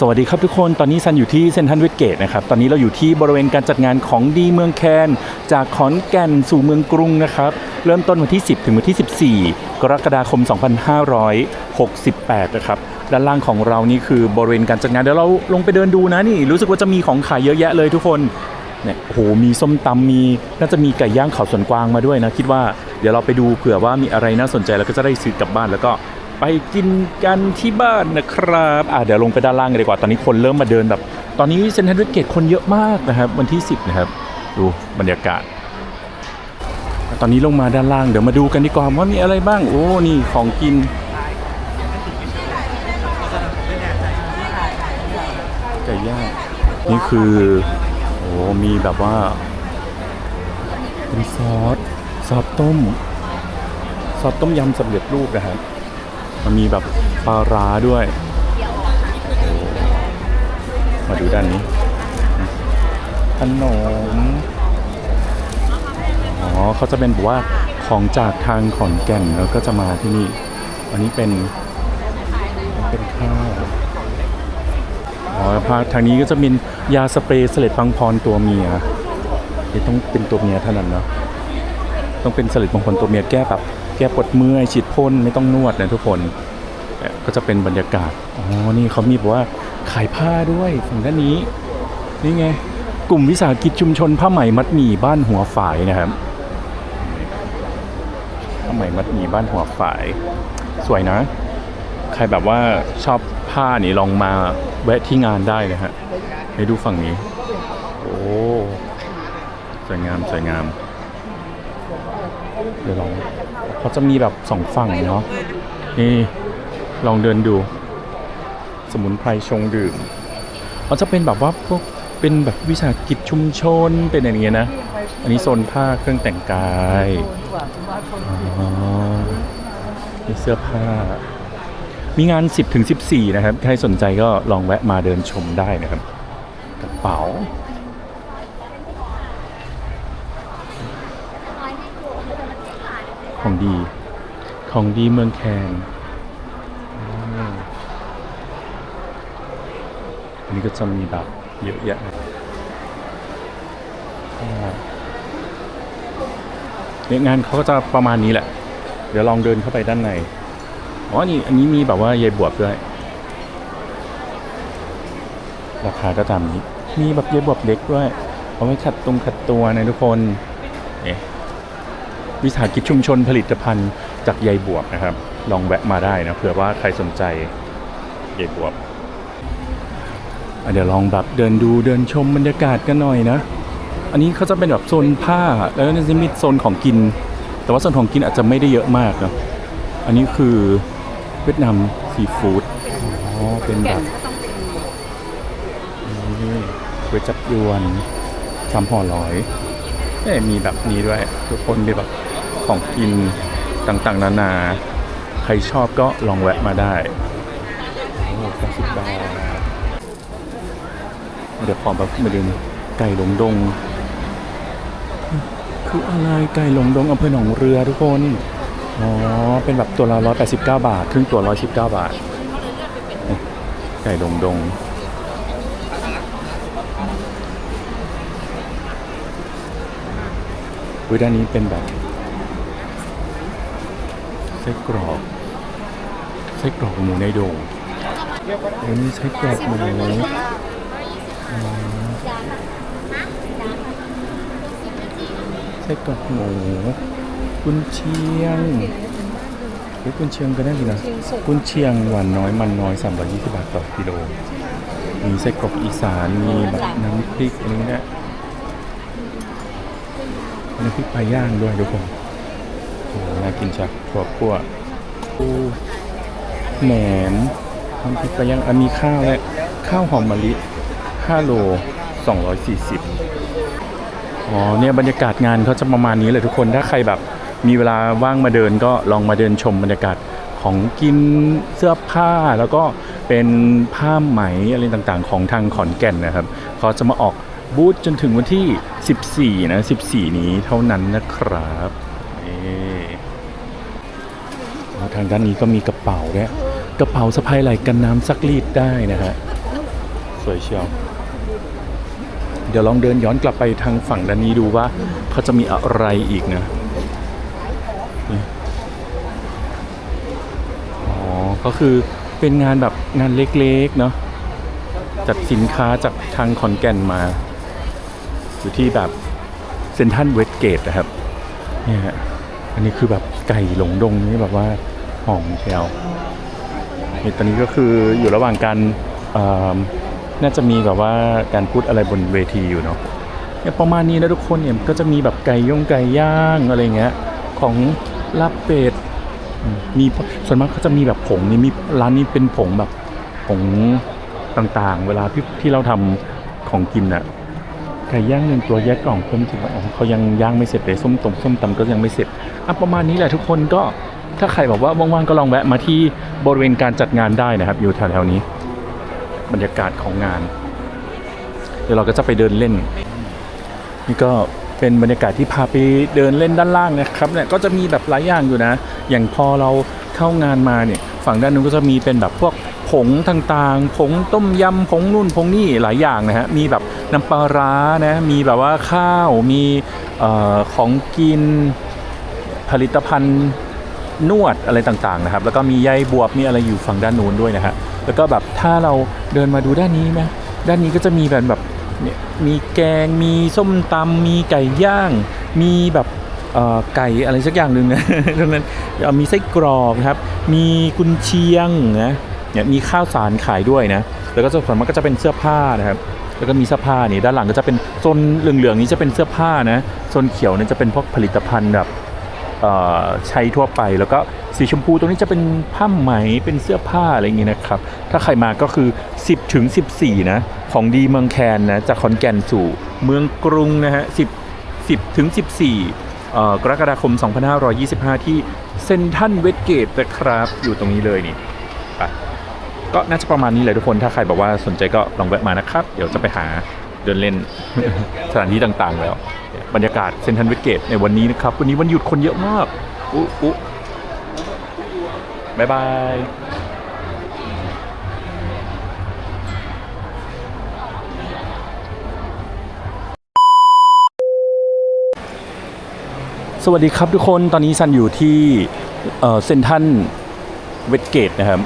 สวัสดีครับทุกคนตอนนี้ซันอยู่ที่เซนทรัลเวสเกตนะครับตอนนี้เราอยู่ที่บริเวณการจัดงานของดีเมืองแคน จากขอนแก่นสู่เมืองกรุงนะครับเริ่มต้นวันที่ 10 ถึงวันที่ 14 กรกฎาคม 2568 นะครับด้านล่างของเรานี่คือบริเวณการจัดงานเดี๋ยวเราลงไปเดินดูนะนี่รู้สึกว่าจะมีของขายเยอะแยะเลยทุกคนเนี่ยโอ้โหมีส้มตำมีน่าจะมีไก่ย่างเขาสวนกวางมาด้วยนะคิดว่าเดี๋ยวเราไปดูเผื่อว่ามีอะไรน่าสนใจแล้วก็จะได้ซื้อกลับบ้านแล้วก็ ไปกินกันที่บ้านนะครับอะเดี๋ยวลงไปด้านล่างกันดีกว่าตอนนี้คนเริ่มมาเดินแบบ ตอนนี้เซนทรัลเวสเกตคนเยอะมากนะครับวันที่ 10 นะครับ ดูบรรยากาศ ตอนนี้ลงมาด้านล่างเดี๋ยวมาดูกันดีกว่าว่ามีอะไรบ้างโอ้นี่ของกินไก่ย่างนี่คือโอ้มีแบบว่าเป็นซอสซอสต้มซอสต้มยำสำเร็จรูปนะครับ มันมีแบบปลาร้าด้วย มาดูด้านนี้ ขนม อ๋อเขาจะเป็นแบบว่าของจากทางขอนแก่นแล้วก็จะมาที่นี่ อันนี้เป็น เป็นข้าวอ๋อภาทางนี้ก็จะเป็นยาสเปรย์เสล็ดฟังพรตัวเมียต้องเป็นตัวเมียเท่านั้นเนาะ ต้องเป็นเสล็ดฟังพรตัวเมียแก้แบบ แก้ปวดเมื่อยฉีดพ่นไม่ต้องนวดนะทุกคนเนี่ยก็จะเป็นบรรยากาศอ๋อนี่เขามีบอกว่าขายผ้าด้วยฝั่งด้านนี้ นี่ไง กลุ่มวิสาหกิจชุมชนผ้าไหมมัดหมี่บ้านหัวฝายนะครับผ้าไหมมัดหมี่บ้านหัวฝาย สวยนะ ใครแบบว่าชอบผ้านี่ลองมาแวะที่งานได้นะฮะให้ดูฝั่งนี้ โอ้สวยงามสวยงาม ดี๋ยวลองเขาจะมีแบบสองฝั่งเนาะนี่ลองเดินดู สมุนไพรชงดื่มเขาจะเป็นแบบว่าพวกเป็นแบบวิสาหกิจชุมชนเป็นอย่างเงี้ยนะ อันนี้โซนผ้าเครื่องแต่งกายอ๋อมีเสื้อผ้า มีงาน 10ถึง14 นะครับ ใครสนใจก็ลองแวะมาเดินชมได้นะครับ กระเป๋า ของดี ของดีเมืองแคนอืมอันนี้ก็จะมีแบบเยอะแยะเนี่ยงานเขาก็จะประมาณนี้แหละ เดี๋ยวลองเดินเข้าไปด้านใน อ๋อ นี่อันนี้มีแบบว่าใยบวบด้วย ราคาก็ตามนี้ มีแบบใยบวบเล็กด้วย เอาไว้ขัดตรงขัดตัวนะทุกคน วิสาหกิจชุมชนผลิตภัณฑ์จากใยบวบนะครับ ลองแวะมาได้นะเผื่อว่าใครสนใจใยบวบเดี๋ยวลองแบบเดินดูเดินชมบรรยากาศกันหน่อยนะ อันนี้เขาจะเป็นแบบโซนผ้าแล้วก็จะมีโซนของกิน แต่ว่าโซนของกินอาจจะไม่ได้เยอะมากนะอันนี้คือเวียดนามซีฟู้ดอ๋อเป็นแบบนี่ก๋วยจับยวนสามห่อร้อยเอ้มีแบบนี้ด้วย ทุกคนมีแบบ ของกินต่างๆ นานา ใครชอบก็ลองแวะมาได้โอ้เก้าสิบบาทเดี๋ยวขอแบบมาดูไก่หลงดง คืออะไรไก่หลงดงอำเภอหนองเรือทุกคน อ๋อ เป็นแบบตัวละ 189 บาท ครึ่งตัว 119 บาทนี่ไก่ดงดงวิด้านนี้เป็นแบบ ส้กรอกไส้กรอกหมูในโด่งเอ้ยนี่ไส้กรอกหมูไส้กรอกหมูกุนเชียงเฮ้ยกุนเชียงก็ได้ดีนะกุนเชียงหวานน้อยมันน้อย320บาทต่อกิโลมีไส้กรอกอีสานมีแบบน้ำพริกอะไรเงี้ยน้ำพริกปลาย่างด้วยทุกคน น่ากินจังถั่วคั่วปูแหนมน้ำพริกปลาย่างอะมีข้าวและข้าวหอมมะลิ5โล240 อ๋อเนี่ยบรรยากาศงานเขาจะประมาณนี้เลยทุกคนถ้าใครแบบมีเวลาว่างมาเดินก็ลองมาเดินชมบรรยากาศของกินเสื้อผ้าแล้วก็เป็นผ้าไหมอะไรต่างๆ ของทางขอนแก่นนะครับเขาจะมาออกบูธจนถึงวันที่ 14 นะ 14 นี้เท่านั้นนะครับ ทางด้านนี้ก็มีกระเป๋าด้วยกระเป๋าสะพายไหล่กันน้ำซักรีดได้นะฮะวยเชียว เดี๋ยวลองเดินย้อนกลับไปทางฝั่งด้านนี้ดูว่าเขาจะมีอะไรอีกนะอ๋อก็คือเป็นงานแบบงานเล็กๆเนาะจัดสินค้าจากทางขอนแก่นมา อยู่ที่แบบเซนทันเวสเกตนะครับเนี่ยฮะ อันนี้คือแบบไก่หลงดงนี่แบบว่าหอมเชียวนี่ตอนนี้ก็คืออยู่ระหว่างการน่าจะมีแบบว่าการพูดอะไรบนเวทีอยู่เนาะเนี่ยประมาณนี้นะทุกคนเนี่ยก็จะมีแบบไก่ย่งไก่ย่างอะไรเงี้ยของลาบเป็ดมีส่วนมากเขาจะมีแบบผงนี่มีร้านนี้เป็นผงแบบผงต่างๆ เวลาที่ที่เราทำของกินน่ะ ไก่ย่างหนึ่งตัวแยกกล่องเพิ่มถึงอ๋อเขายังย่างไม่เสร็จเลยส้มตำส้มตำก็ยังไม่เสร็จอะประมาณนี้แหละทุกคนก็ถ้าใครบอกว่าว่างๆก็ลองแวะมาที่บริเวณการจัดงานได้นะครับ อยู่แถวๆนี้ บรรยากาศของงาน เดี๋ยวเราก็จะไปเดินเล่น นี่ก็เป็นบรรยากาศที่พาไปเดินเล่นด้านล่างนะครับเนี่ยก็จะมีแบบหลายอย่างอยู่นะ อย่างพอเราเข้างานมาเนี่ย ฝั่งด้านนู้นก็จะมีเป็นแบบพวก ผงต่างๆ ผงต้มยำผงนู่นผงนี่หลายอย่างนะฮะ มีแบบน้ำปลาร้านะ มีแบบว่าข้าว มีออของกินผลิตภัณฑ์นวดอะไรต่างๆนะครับ แล้วก็มีใยบวบมีอะไรอยู่ฝั่งด้านนู้นด้วยนะฮะ แล้วก็แบบถ้าเราเดินมาดูด้านนี้ไหมด้านนี้ก็จะมีแบบแบบเนี่ยมีแกง มีส้มตำมีไก่ย่าง มีแบบไก่อะไรสักอย่างหนึ่งนะตรงนั้นมีไส้กรอกครับ มีกุนเชียงนะ เนี่ยมีข้าวสารขายด้วยนะ แล้วก็ส่วนมากก็จะเป็นเสื้อผ้านะครับ แล้วก็มีเสื้อผ้านี่ด้านหลังก็จะเป็นโซนเหลืองๆนี้จะเป็นเสื้อผ้านะ โซนเขียวเนี่ยจะเป็นพวกผลิตภัณฑ์แบบใช้ทั่วไปแล้วก็สีชมพูตรงนี้จะเป็นผ้าไหมเป็นเสื้อผ้าอะไรอย่างงี้นะครับ ถ้าใครมาก็คือ 10ถึง14 นะ ของดีเมืองแคนนะ จากขอนแก่นสู่เมืองกรุงนะฮะ10 10ถึง14เอ่กรกฎาคม 2525 ที่เซนทันเวสเกตนะครับ อยู่ตรงนี้เลยนี่ไป ก็น่าจะประมาณนี้เลยทุกคนถ้าใครบอกว่าสนใจก็ลองแวะมานะครับ เดี๋ยวจะไปหาเดินเล่นสถานที่ต่างๆ แล้ว บรรยากาศเซนทันเวสเกตในวันนี้นะครับ วันนี้วันหยุดคนเยอะมากอุ๊อุ๊บายบายสวัสดีครับทุกคนตอนนี้ซันอยู่ที่เซนทันเวสเกตนะครับ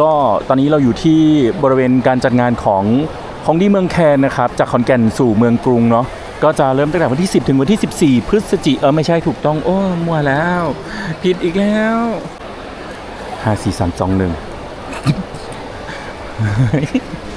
ก็ตอนนี้เราอยู่ที่บริเวณการจัดงานของของดีเมืองแคนนะครับ จากขอนแก่นสู่เมืองกรุงเนาะก็จะเริ่มตั้งแต่วันที่ 10 ถึงวันที่ 14 พฤศจิเออไม่ใช่ถูกต้อง โอ้มัวแล้ว ผิดอีกแล้ว5 4 3 2 1